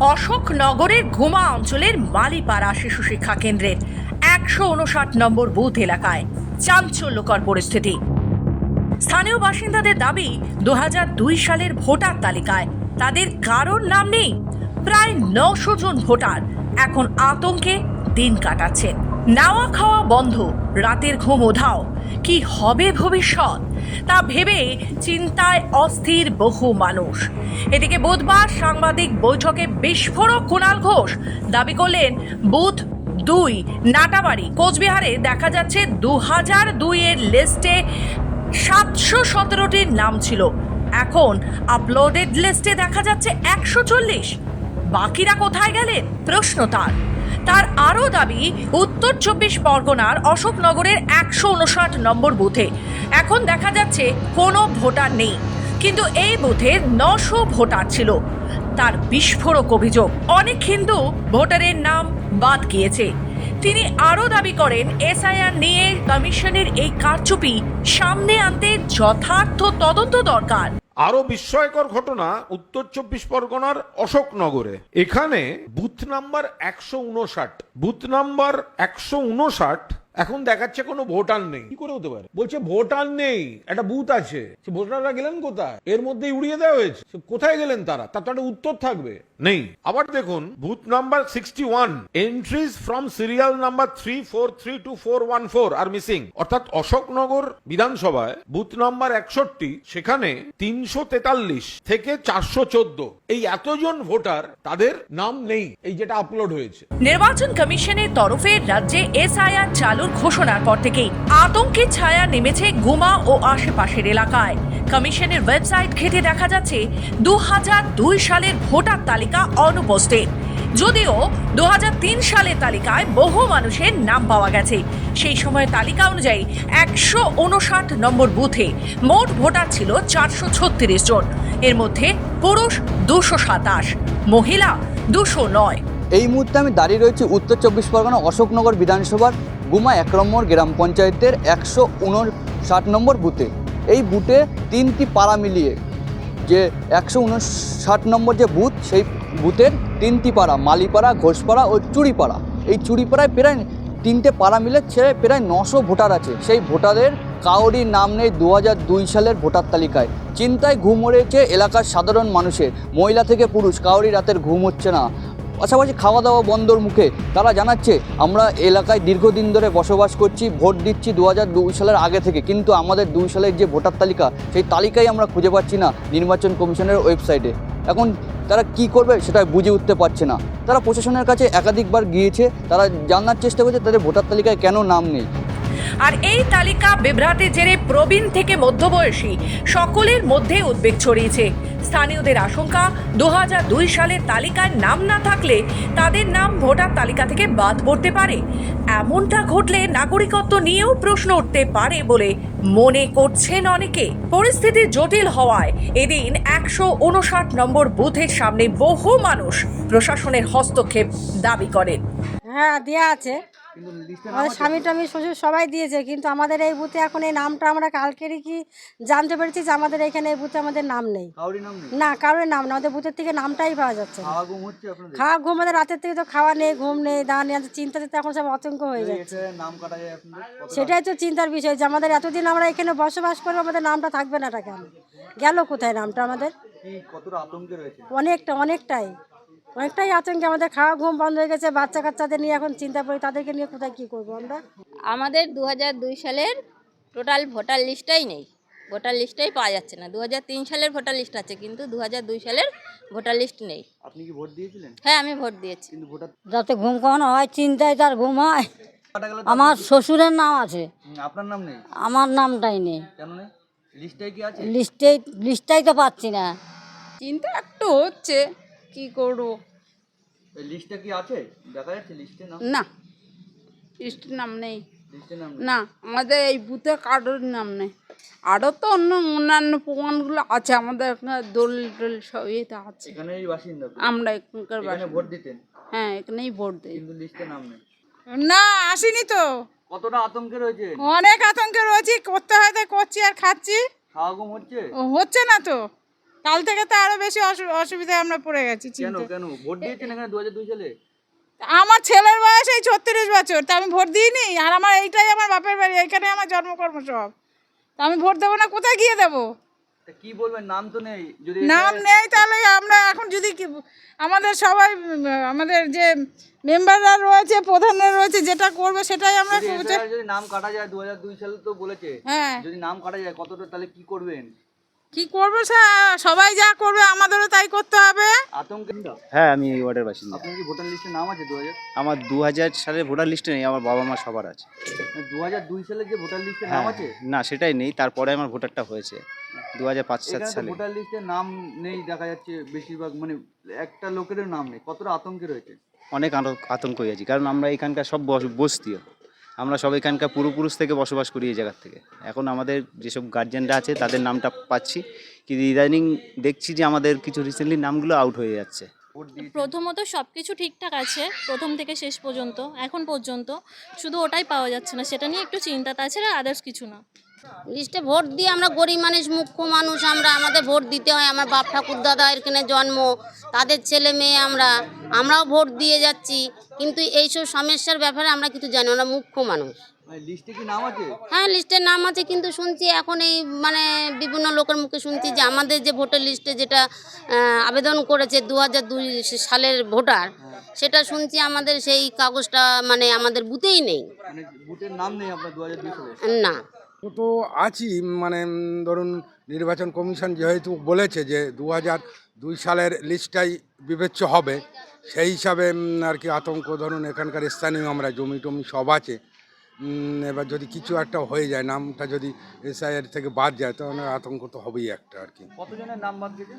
অশোকনগরের ঘুমা অঞ্চলের মালিপাড়া শিশু শিক্ষা কেন্দ্রের একশো উনষাট নম্বর বুথ এলাকায় চাঞ্চল্যকর পরিস্থিতি। স্থানীয় বাসিন্দাদের দাবি দু দুই সালের ভোটার তালিকায় তাদের কারোর নাম নেই। প্রায় নশো জন ভোটার এখন আতঙ্কে দিন কাটাচ্ছেন। নাওয়া খাওয়া বন্ধ, রাতের ঘুম ওধাও। কি হবে ভবিষ্যৎ? তা ভেবে চিন্তায় অস্থির বহু মানুষ। এদিকে বুধবার সাংবাদিক বৈঠকে বিস্ফোরক কুণাল ঘোষ দাবি করলেন বুথ দুই, নাটাবাড়ি, কোচবিহারে দেখা যাচ্ছে দু হাজার দুইয়ের লিস্টে সাতশো সতেরোটির নাম ছিল। এখন আপলোডেড লিস্টে দেখা যাচ্ছে একশো চল্লিশ। বাকিরা কোথায় গেলেন? প্রশ্ন তার। তার আরও দাবি উত্তর চব্বিশ পরগনার অশোকনগরের একশো উনষাট নম্বর বুথে। এখন দেখা যাচ্ছে কোনো ভোটার নেই। কিন্তু এই বুথে নশো ভোটার ছিল। তার বিস্ফোরক অভিযোগ। অনেক হিন্দু ভোটারের নাম বাদ গিয়েছে। তিনি আরও দাবি করেন, এসআইআর নিয়ে কমিশনের এই কারচুপি সামনে আনতে যথার্থ তদন্ত দরকার। আরও বিস্ময়কর ঘটনা উত্তর চব্বিশ পরগনার অশোকনগরে। এখানে বুথ নাম্বার একশো উনষাট, বুথ নাম্বার একশো উনষাট এখন দেখাচ্ছে কোনো ভোটার নেই। কি করে হতে পারে? বলছে, ভোটার নেই, একটা বুথ আছে। সে ভোটাররা গেলেন কোথায়? এর মধ্যেই উড়িয়ে দেওয়া হয়েছে। কোথায় গেলেন তারা? তার তো একটা উত্তর থাকবে। নেই। আবার দেখুন, booth number sixty one entries from serial number three four three two four one four R missing অর্থাৎ অশোকনগর বিধানসভায় বুথ নাম্বার একষট্টি, সেখানে তিনশো তেতাল্লিশ থেকে চারশো চোদ্দ। এই এতজন ভোটার, তাদের নাম নেই, এই যেটা আপলোড হয়েছে। নির্বাচন কমিশনের তরফে রাজ্যে এসআইআর চালুর ঘোষণার পর থেকেই আতঙ্কের ছায়া নেমেছে গুমা ও আশেপাশের এলাকায়। কমিশনের ওয়েবসাইট ঘেটে দেখা যাচ্ছে দু দুই সালের ভোটার তালিকা অনুপস্থিত। যদিও দু সালের তালিকায় বহু মানুষের নাম পাওয়া গেছে। সেই সময় তালিকা অনুযায়ী একশো উনষাট নম্বর বুথে মোট ভোটার ছিল চারশো ছত্রিশ জন। এর মধ্যে পুরুষ দুশো সাতাশ, মহিলা দুশো নয়। এই মুহূর্তে আমি দাঁড়িয়ে রয়েছি উত্তর চব্বিশ পরগনা অশোকনগর বিধানসভার গুমা এক নম্বর গ্রাম পঞ্চায়েতের একশো উনষাট নম্বর বুথে। এই বুথে তিনটি পাড়া মিলিয়ে যে একশো উনষাট নম্বর যে বুথ, সেই বুথের তিনটি পাড়া, মালিপাড়া, ঘোষপাড়া ও চুড়িপাড়া। এই চুড়িপাড়ায় প্রায় তিনটে পাড়া মিলে ছেড়ে প্রায় নশো ভোটার আছে। সেই ভোটারের কাউরির নাম নেই দু দুই সালের ভোটার তালিকায়। চিন্তায় ঘুম মরেছে এলাকার সাধারণ মানুষের। মহিলা থেকে পুরুষ কাউরি রাতের ঘুম হচ্ছে না। পাশাপাশি খাওয়া দাওয়া বন্ধর মুখে তারা জানাচ্ছে, আমরা এলাকায় দীর্ঘদিন ধরে বসবাস করছি, ভোট দিচ্ছি দু সালের আগে থেকে। কিন্তু আমাদের দুই সালের যে ভোটার তালিকা, সেই তালিকাই আমরা খুঁজে পাচ্ছি না নির্বাচন কমিশনের ওয়েবসাইটে। এখন তারা কি করবে সেটা বুঝে উঠতে পারছে না। তারা প্রশাসনের কাছে একাধিকবার গিয়েছে, তারা জানার চেষ্টা করছে তাদের ভোটার তালিকায় কেন নাম নেই। আর এই তালিকা বিভ্রাটের জেরে প্রবীণ থেকে মধ্যবয়সী, সকলের মধ্যে উদ্বেগ ছড়িয়েছে। স্থানীয়দের আশঙ্কা দু দুই সালের তালিকায় নাম না থাকলে তাদের নাম ভোটার তালিকা থেকে বাদ পড়তে পারে। এমনটা ঘটলে নাগরিকত্ব নিয়েও প্রশ্ন উঠতে পারে বলে মনে করছেন অনেকে। পরিস্থিতি জটিল হওয়ায় এদিন একশো উনষাট নম্বর বুথের সামনে বহু মানুষ প্রশাসনের হস্তক্ষেপ দাবি করেন। হ্যাঁ দেওয়া আছে। আমাদের স্বামী টামি শ্বশুর সবাই দিয়েছে কিন্তু আমাদের এই বুথে এখন এই নামটা আমরা কালকেরই কি জানতে পেরেছি যে আমাদের এখানে এই বুথে আমাদের নাম নেই। না কারোর নাম না আমাদের বুথের থেকে নামটাই পাওয়া যাচ্ছে খাওয়া ঘুম আমাদের রাতের থেকে তো খাওয়া নেই ঘুম নেই দাঁড়া নেই চিন্তাতে তো এখন সব আতঙ্ক হয়ে যাচ্ছে। সেটাই তো চিন্তার বিষয় যে আমাদের এতদিন আমরা এখানে বসবাস করব আমাদের নামটা থাকবে না এটা কেন? গেল কোথায় নামটা আমাদের? অনেকটা অনেকটাই। অনেকটাই আতঙ্কে আমাদের খাওয়া ঘুম বন্ধ হয়ে গেছে বাচ্চা কাচ্চাদের নিয়ে এখন চিন্তা করি তাদেরকে নিয়ে কোথায় কী করব আমরা? আমাদের দু দুই সালের টোটাল ভোটার লিস্টটাই নেই। ভোটার লিস্টটাই পাওয়া যাচ্ছে না। দু তিন সালের ভোটার লিস্ট আছে কিন্তু দু দুই সালের ভোটার লিস্ট নেই। আপনি কি ভোট দিয়েছিলেন? হ্যাঁ আমি ভোট দিয়েছি। কিন্তু ভোটার যাতে ঘুম কখনো হয় চিন্তায় তার ঘুম হয়। আমার শ্বশুরের নাম আছে। আপনার নাম নেই? আমার নামটাই নেই। কেন নেই? লিস্টে কি আছে? লিস্টেই লিস্টটাই তো পাচ্ছি না। চিন্তা একটু হচ্ছে। কি করব? এই লিস্টে কি আছে? দেখা যাচ্ছে লিস্টে নাম? না। লিস্টের নাম নেই। না আমাদের এই বুথে কারোর নাম নেই। আরও তো অন্য অন্যান্য প্রমাণগুলো আছে আমাদের এখানে দলিল টলিল সব ইয়েতে আছে। এখানেই বাসিন্দা আমরা এখানকার। ভোট দিতেন? হ্যাঁ এখানেই ভোট দিই। কিন্তু লিস্টে নাম নেই। না আসিনি তো। কতটা আতঙ্কে রয়েছে? অনেক আতঙ্কে রয়েছি করতে হয় করছি আর খাচ্ছি। হচ্ছে না তো। কাল থেকে তো আরও বেশি অসুবিধায় আমরা পড়ে গেছি কেন কেন? ভোট দিয়েছেন এখানে দু হাজার দুই সালে? আমার ছেলের বয়স এই ছত্রিশ বছর তা আমি ভোট দিইনি? আর আমার এইটাই আমার বাপের বাড়ি এইখানে আমার জন্মকর্ম সব। তা আমি ভোট দেবো না কোথায় গিয়ে দেবো? তা কি বলবেন? নাম তো নেই। যদি নাম নেই তাহলে আমরা এখন যদি কি আমাদের সবাই আমাদের যে মেম্বাররা রয়েছে প্রধানরা রয়েছে যেটা করবে সেটাই আমরা যদি নাম কাটা যায় দু হাজার দুই সালে তো বলেছে। হ্যাঁ। যদি নাম কাটা যায় কতটা তাহলে কি করবেন? কি করব সবাই যা করবে আমাদেরও তাই করতে হবে। আতঙ্কে হ্যাঁ আমি এই ওয়ার্ডের বাসিন্দা। আপনার কি ভোটার লিস্টে নাম আছে দু হাজার আমার দু হাজার সালের ভোটার লিস্টে নেই আমার বাবা মা সবার আছে। দু হাজার দুই সালের যে ভোটার লিস্টে নাম হ্যাঁ আছে? না সেটাই নেই তারপরে আমার ভোটারটা হয়েছে দু হাজার পাঁচ সাত সালে। ভোটার লিস্টে নাম নেই দেখা যাচ্ছে বেশিরভাগ মানে একটা লোকেরও নাম নেই কতটা আতঙ্কে রয়েছে? অনেক আত- আতঙ্ক হয়ে আছি কারণ আমরা এখানকার সব বস- বস্তিও। আমরা সব এখানকার পূর্বপুরুষ থেকে বসবাস করি এই জায়গার থেকে। এখন আমাদের যেসব গার্জেনরা আছে, তাদের নামটা পাচ্ছি। কিন্তু ইদানিং দেখছি যে আমাদের কিছু রিসেন্টলি নামগুলো আউট হয়ে যাচ্ছে। প্রথমত সব কিছু ঠিকঠাক আছে প্রথম থেকে শেষ পর্যন্ত এখন পর্যন্ত। শুধু ওটাই পাওয়া যাচ্ছে না সেটা নিয়ে একটু চিন্তা তাছাড়া আদার্স কিছু না। লিস্টে ভোট দিয়ে আমরা গরিব মানুষ মুখ্য মানুষ আমরা আমাদের ভোট দিতে হয়। আমার বাপ ঠাকুর দাদা এখানে জন্ম তাদের ছেলে মেয়ে আমরা আমরাও ভোট দিয়ে যাচ্ছি। কিন্তু এইসব সমস্যার ব্যাপারে আমরা কিছু জানি না, আমরা মুখ্য মানুষ। মানে লিস্টে কি নাম আছে? হ্যাঁ লিস্টের নাম আছে কিন্তু শুনছি এখন এই মানে বিভিন্ন লোকের মুখে শুনছি যে আমাদের যে ভোটার লিস্টে যেটা আবেদন করেছে দু হাজার দুই সালের ভোটার সেটা শুনছি আমাদের সেই কাগজটা মানে আমাদের বুথেই নেই। মানে না। তো আছি মানে ধরুন নির্বাচন কমিশন যেহেতু বলেছে যে দু হাজার দুই সালের লিস্টটাই বিবেচ্য হবে সেই হিসাবে আর কি আতঙ্ক ধরুন এখানকার স্থানীয় আমরা জমি টমি সব আছে এবার যদি কিছু একটা হয়ে যায় নামটা যদি এসআইয়ের থেকে বাদ যায় তাহলে আতঙ্ক তো হবেই একটা আর কি। কতজনের নাম বাদ গেছে?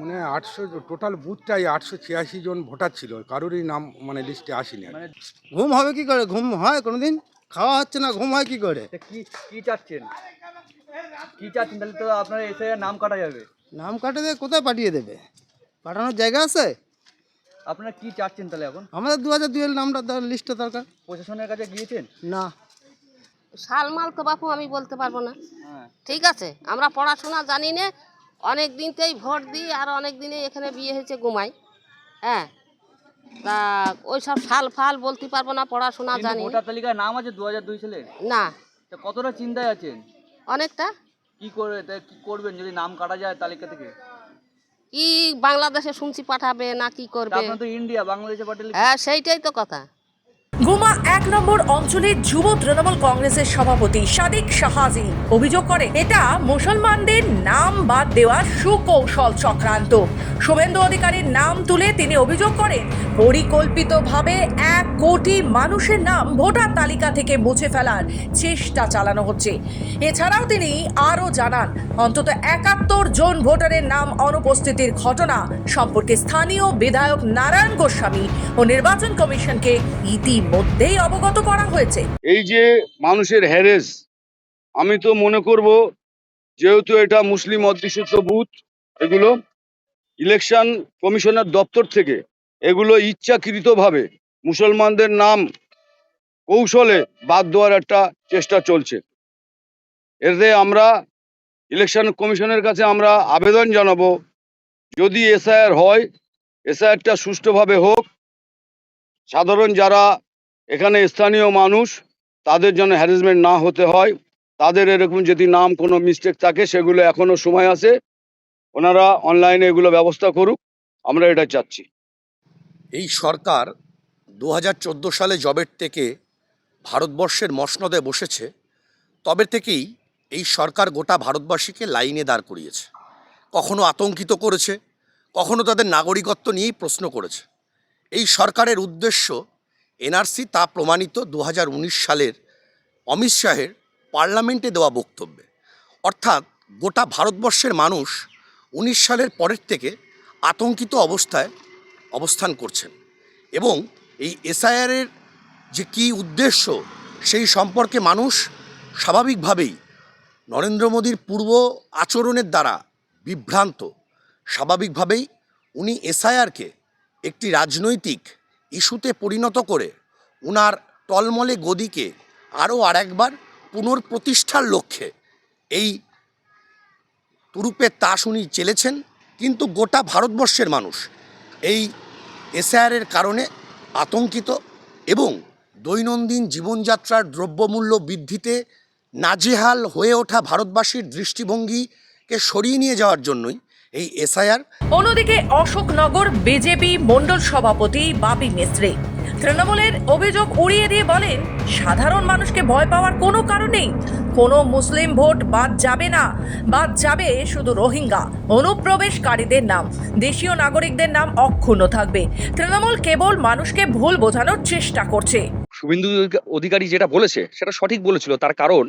মানে আটশো টোটাল বুথটাই আটশো ছিয়াশি জন ভোটার ছিল কারোরই নাম মানে লিস্টে আসেনি আর মানে ঘুম হবে কি করে? ঘুম হয় কোনোদিন? খাওয়া হচ্ছে না ঘুম হয় কি করে? কি কি চাচ্ছেন? কি চাচ্ছেন? তাহলে তো আপনার এসে নাম কাটা যাবে। নাম কাটে দিয়ে কোথায় পাঠিয়ে দেবে? পাঠানোর জায়গা আছে? আপনারা কি চাচ্ছেন তাহলে এখন? আমাদের দু হাজার দুইয়ের নামটা দর- লিস্টে দরকার। প্রশাসনের কাছে গিয়েছেন? না। সালমাল তো বাপু আমি বলতে পারব না। হ্যাঁ। ঠিক আছে আমরা পড়াশোনা জানি না অনেক দিনতেই ভোট দিই আর অনেক দিনে এখানে বিয়ে হয়েছে ঘুমাই। হ্যাঁ তা ওই সব সাল ফাল বলতে পারব না পড়াশোনা জানি। ভোটার তালিকায় নাম আছে দু হাজার দুই সালে? না। তা কতটা চিন্তায় আছেন? অনেকটা। কি করে কি করবেন যদি নাম কাটা যায় তালিকা থেকে? কি বাংলাদেশে শুনছি পাঠাবে না কি করবে? ইন্ডিয়া বাংলাদেশে পাঠালে হ্যাঁ সেইটাই তো কথা। গুমা এক নম্বর অঞ্চলের যুব তৃণমূল কংগ্রেসের সভাপতি সাদিক শাহাজি অভিযোগ করে, এটা মুসলমানদের নাম বাদ দেওয়ার সুকৌশল চক্রান্ত। শুভেন্দু অধিকারীর নাম তুলে তিনি অভিযোগ করেন পরিকল্পিতভাবে এক কোটি মানুষের নাম ভোটার তালিকা থেকে মুছে ফেলার চেষ্টা চালানো হচ্ছে। এছাড়াও তিনি আরও জানান, অন্তত একাত্তর জন ভোটারের নাম অনুপস্থিতির ঘটনা সম্পর্কে স্থানীয় বিধায়ক নারায়ণ গোস্বামী ও নির্বাচন কমিশনকে ইতিমধ্যেই অবগত করা হয়েছে। এই যে মানুষের হ্যারেস আমি তো মনে করব যেহেতু এটা মুসলিম অধ্যুষিত বুথ, এগুলো ইলেকশন কমিশনের দপ্তর থেকে এগুলো ইচ্ছাকৃতভাবে মুসলমানদের নাম কৌশলে বাদ দেওয়ার একটা চেষ্টা চলছে। এতে আমরা ইলেকশন কমিশনের কাছে আমরা আবেদন জানাব, যদি এসআইআর হয়, এসআইআরটা সুষ্ঠুভাবে হোক, সাধারণ যারা এখানে স্থানীয় মানুষ, তাদের জন্য হ্যারাসমেন্ট না হতে হয়। তাদের এরকম যদি নাম কোনো মিস্টেক থাকে, সেগুলো এখনও সময় আছে। ওনারা অনলাইনে এগুলো ব্যবস্থা করুক, আমরা এটা চাচ্ছি। এই সরকার দু হাজার চোদ্দ সালে জবের থেকে ভারতবর্ষের মসনদে বসেছে, তবে থেকেই এই সরকার গোটা ভারতবাসীকে লাইনে দাঁড় করিয়েছে। কখনো আতঙ্কিত করেছে, কখনো তাদের নাগরিকত্ব নিয়েই প্রশ্ন করেছে। এই সরকারের উদ্দেশ্য এনআরসি তা প্রমাণিত দু হাজার উনিশ সালের অমিত শাহের পার্লামেন্টে দেওয়া বক্তব্যে। অর্থাৎ গোটা ভারতবর্ষের মানুষ উনিশ সালের পরের থেকে আতঙ্কিত অবস্থায় অবস্থান করছেন এবং এই এসআইআরের যে কী উদ্দেশ্য সেই সম্পর্কে মানুষ স্বাভাবিকভাবেই নরেন্দ্র মোদীর পূর্ব আচরণের দ্বারা বিভ্রান্ত। স্বাভাবিকভাবেই উনি এসআইআরকে একটি রাজনৈতিক ইস্যুতে পরিণত করে উনার টলমলে গদিকে আরও আরেকবার পুনর্প্রতিষ্ঠার লক্ষ্যে এই তুরুপের তাস উনি চেলেছেন কিন্তু গোটা ভারতবর্ষের মানুষ। এই এসআইআরের কারণে আতঙ্কিত এবং দৈনন্দিন জীবনযাত্রার দ্রব্যমূল্য বৃদ্ধিতে নাজেহাল হয়ে ওঠা ভারতবাসীর দৃষ্টিভঙ্গিকে সরিয়ে নিয়ে যাওয়ার জন্যই এই এসআইআর? অন্যদিকে অশোকনগর বিজেপি মণ্ডল সভাপতি বাপি মিস্ত্রি। তৃণমূলের অভিযোগ উড়িয়ে দিয়ে বলেন সাধারণ মানুষকে ভয় পাওয়ার কোনো কারণ নেই। কোনো মুসলিম ভোট বাদ যাবে না। বাদ যাবে শুধু রোহিঙ্গা। অনুপ্রবেশকারীদের নাম দেশীয় নাগরিকদের নাম অক্ষুণ্ণ থাকবে। তৃণমূল কেবল মানুষকে ভুল বোঝানোর চেষ্টা করছে। শুভেন্দু অধিকারী যেটা বলেছে সেটা সঠিক বলেছিল। তার কারণ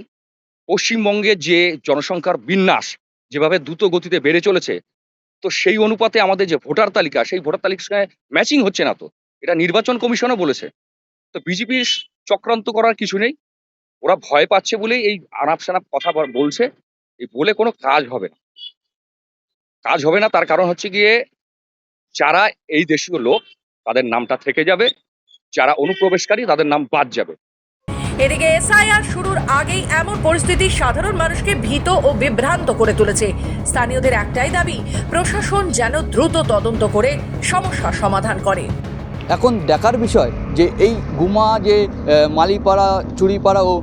পশ্চিমবঙ্গের যে জনসংখ্যার বিন্যাস যেভাবে দ্রুত গতিতে বেড়ে চলেছে তো সেই অনুপাতে আমাদের যে ভোটার তালিকা, সেই ভোটার তালিকার সঙ্গে ম্যাচিং হচ্ছে না তো। এটা নির্বাচন কমিশনও বলেছে। তো বিজেপির চক্রান্ত করার কিছু নেই। ওরা ভয় পাচ্ছে বলেই এই আনাপ সানাপ কথা বলছে। এই বলে কোনো কাজ হবে না। কাজ হবে না, তার কারণ হচ্ছে গিয়ে যারা এই দেশীয় লোক, তাদের নামটা থেকে যাবে। যারা অনুপ্রবেশকারী, তাদের নাম বাদ যাবে। এদিকে এসআইআর শুরুর আগেই এমন পরিস্থিতি সাধারণ মানুষকে ভীত ও বিভ্রান্ত করে তুলেছে। স্থানীয়দের একটাই দাবি, প্রশাসন যেন দ্রুত তদন্ত করে সমস্যা সমাধান করে। এখন দেখার বিষয় যে এই গুমা, যে মালিপাড়া চুরিপাড়া ও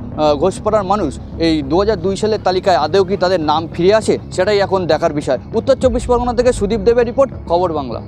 ঘোষপাড়ার মানুষ এই দু দুই সালের তালিকায় আদেও কি তাদের নাম ফিরে আসে, সেটাই এখন দেখার বিষয়। উত্তর চব্বিশ পরগনা থেকে সুদীপ দেবের রিপোর্ট, খবর বাংলা।